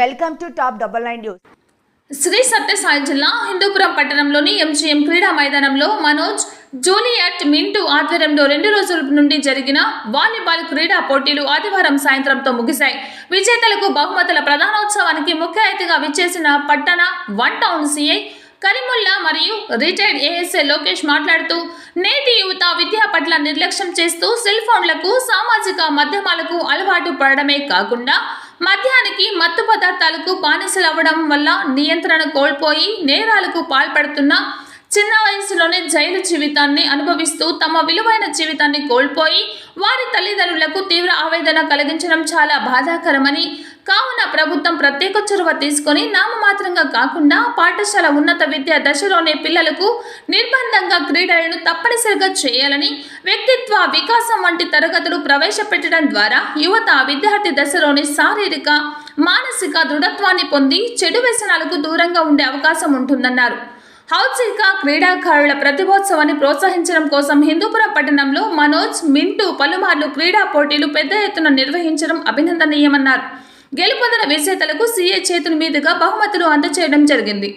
Welcome to top double nine news. Sri Sathya Sai Hindupuram పట్టణంలోని MGM క్రీడా మైదానంలో Manoj Juliet Mintu ఆధ్వర్యంలో రెండు రోజుల నుండి జరిగిన వాలీబాల్ క్రీడా పోటీలు ఆదివారం సాయంత్రంతో ముగిశాయి. విజేతలకు బహుమతుల ప్రధానోత్సవానికి ముఖ్య అతిథిగా విచ్చేసిన పట్టణ వన్ టౌన్ సిఐ కరీముల్లా మరియు రిటైర్డ్ ఏఎస్ఏ లోకేష్ మాట్లాడుతూ నేటి యువత విద్య పట్ల నిర్లక్ష్యం చేస్తూ సెల్ ఫోన్లకు సామాజిక మాధ్యమాలకు అలవాటు పడడమే కాకుండా మద్యానికి మత్తు పదార్థాలకు బానిసలవ్వడం వల్ల నియంత్రణ కోల్పోయి నేరాలకు పాల్పడుతున్న చిన్న వయసులోనే జైలు జీవితాన్ని అనుభవిస్తూ తమ విలువైన జీవితాన్ని కోల్పోయి వారి తల్లిదండ్రులకు తీవ్ర ఆవేదన కలిగించడం చాలా బాధాకరమని మొత్తం ప్రత్యేక చొరవ తీసుకొని నామమాత్రంగా కాకుండా పాఠశాల ఉన్నత విద్యా దశలోనే పిల్లలకు నిర్బంధంగా క్రీడలను తప్పనిసరిగా చేయాలని వ్యక్తిత్వ వికాసం వంటి తరగతులు ప్రవేశపెట్టడం ద్వారా యువత విద్యార్థి దశలోని శారీరక మానసిక దృఢత్వాన్ని పొంది చెడు వ్యసనాలకు దూరంగా ఉండే అవకాశం ఉంటుందన్నారు. హౌసిక క్రీడాకారుల ప్రతిభోత్సవాన్ని ప్రోత్సహించడం కోసం హిందూపురం పట్టణంలో మనోజ్ మింటూ పలుమార్లు క్రీడా పోటీలు పెద్ద ఎత్తున నిర్వహించడం అభినందనీయమన్నారు. గెలుపొందిన విజేతలకు సీఏ చేతుల మీదుగా బహుమతులు అందచేయడం జరిగింది.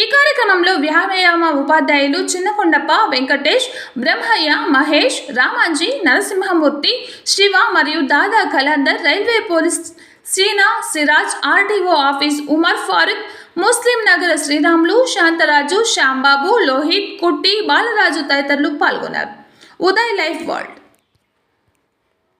ఈ కార్యక్రమంలో వ్యాయామ ఉపాధ్యాయులు చిన్నకొండప్ప వెంకటేష్ బ్రహ్మయ్య మహేష్ రామాజీ నరసింహమూర్తి శివ మరియు Dada Kalandar railway police Seena Siraj RDO office Umar Farooq Muslim నగర శ్రీరాములు శాంతరాజు శ్యాంబాబు లోహిత్ కుట్టి బాలరాజు తదితరులు పాల్గొన్నారు. Uday life world